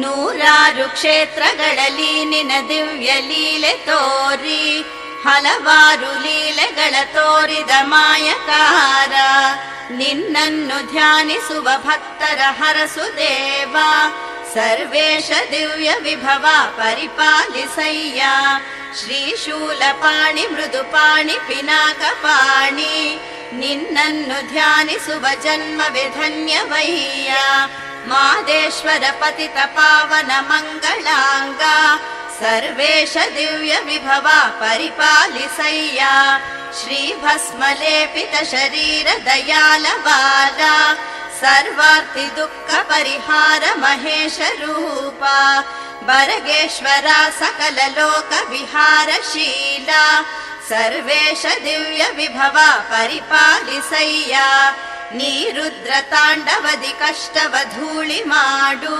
ನೂರಾರು ಕ್ಷೇತ್ರಗಳಲ್ಲಿ ನಿನ ದಿವ್ಯ ಲೀಲೆ ತೋರಿ ಹಲವಾರು ಲೀಲೆಗಳ ತೋರಿದ ಮಾಯಕಾರ ನಿನ್ನನ್ನು ಧ್ಯಾನಿಸುವ ಭಕ್ತರ ಹರಸು ದೇವ ಸರ್ವೇಶ ದಿವ್ಯ ವಿಭವ ಪರಿಪಾಲಿಸಯ್ಯ ಶ್ರೀಶೂಲಪಾಣಿ ಮೃದುಪಾಣಿ ಪಿನಾಕಪಾಣಿ ನಿನ್ನನ್ನು ಧ್ಯಾನಿಸುವ ಜನ್ಮವೇ मादेश्वर पतितपावन मङ्गलाङ्गा सर्वेश दिव्यविभव परिपालिसय्या श्रीभस्मलेपितशरीर दयालवाला सर्वार्थी दुःखपरिहार महेशरूपा बरगेश्वरा सकललोकविहारशीला सर्वेश दिव्यविभव परिपालिसय्या ಸಕಲ ಲೋಕ ವಿಹಾರ ಶೀಲ ಸರ್ವೇಶ ದಿವ್ಯ ವಿಭವ ಪರಿಪಾಲಿಸಯ್ಯ ನೀರುದ್ರ ತಾಂಡವದಿ ಕಷ್ಟವ ಧೂಳಿ ಮಾಡು